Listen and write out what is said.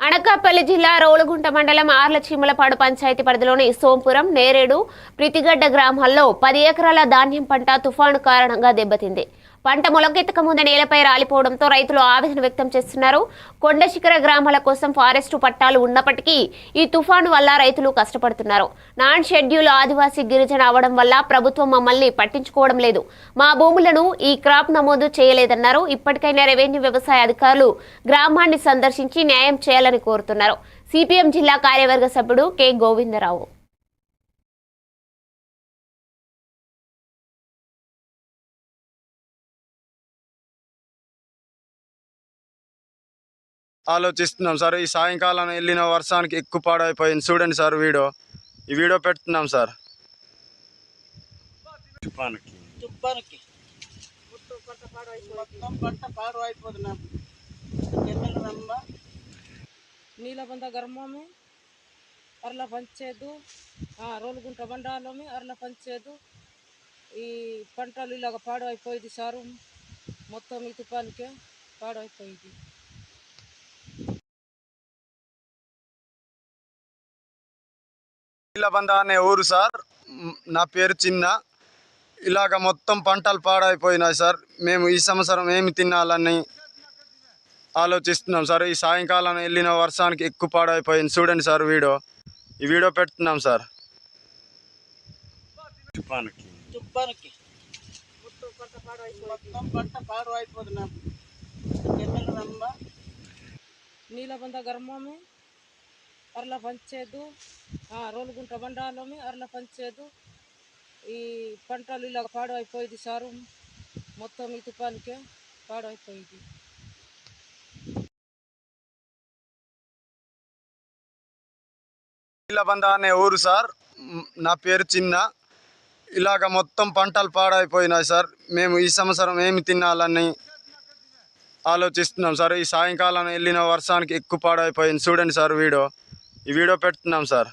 అనకాపల్లి జిల్లా రోలుగుంట మండలం ఆర్లచీమలపాడు పంచాయతీ పరిధిలోని సోంపురం నేరేడు ప్రితిగడ్డ గ్రామాల్లో పది ఎకరాల ధాన్యం పంట తుఫాను కారణంగా దెబ్బతింది. పంట మొలకెత్తక ముందు నేలపై రాలిపోవడంతో రైతులు ఆవేదన వ్యక్తం చేస్తున్నారు. కొండ శిఖర గ్రామాల కోసం ఫారెస్టు పట్టాలు ఉన్నప్పటికీ ఈ తుఫాను వల్ల రైతులు కష్టపడుతున్నారు. నాన్ షెడ్యూల్ ఆదివాసీ గిరిజన అవడం వల్ల ప్రభుత్వం మమ్మల్ని పట్టించుకోవడం లేదు. మా భూములను ఈ క్రాప్ నమోదు చేయలేదన్నారు. ఇప్పటికైనా రెవెన్యూ వ్యవసాయ అధికారులు గ్రామాన్ని సందర్శించి న్యాయం చేయాలని కోరుతున్నారు. సిపిఎం జిల్లా కార్యవర్గ సభ్యుడు కె. గోవిందరావు. ఆలోచిస్తున్నాం సార్. ఈ సాయంకాలం వెళ్ళిన వర్షానికి ఎక్కువ పాడైపోయింది చూడండి సార్ వీడియో. ఈ వీడియో పెడుతున్నాం సార్. తుఫానుకి తుఫానుకి నీలబంద గ్రామమే అర్ల పంచేదు రోలుగుంట మండలమే అర్ల పంచేదు. ఈ పంటలు ఇలాగ పాడు అయిపోయింది సారు. మొత్తం ఈ తుఫానుకే పాడు నీలబంద అనే ఊరు సార్. నా పేరు చిన్న. ఇలాగ మొత్తం పంటలు పాడైపోయినాయి సార్. మేము ఈ సంవత్సరం ఏమి తినాలని ఆలోచిస్తున్నాం సార్. ఈ సాయంకాలం వెళ్ళిన వర్షానికి ఎక్కువ పాడైపోయింది. చూడండి సార్ వీడియో. ఈ వీడియో పెడుతున్నాం సార్. తుఫానుకి తుఫానుకి మొత్తం పంట నీలబంద గ్రామమే అర్ల పంచేదు రోలుగుంట మండలమే అర్ల పంచేదు. ఈ పంటలు ఇలా పాడు అయిపోయింది సారు. మొత్తం ఈ తుఫానికే పాడు అయిపోయింది ఇల్లబంద అనే ఊరు సార్. నా పేరు చిన్న. ఇలాగ మొత్తం పంటలు పాడైపోయినాయి సార్. మేము ఈ సంవత్సరం ఏమి తినాలని ఆలోచిస్తున్నాం సార్. ఈ సాయంకాలం వెళ్ళిన వర్షానికి ఎక్కువ పాడైపోయింది. చూడండి సార్ వీడియో. ఈ వీడియో పెడుతున్నాం సార్.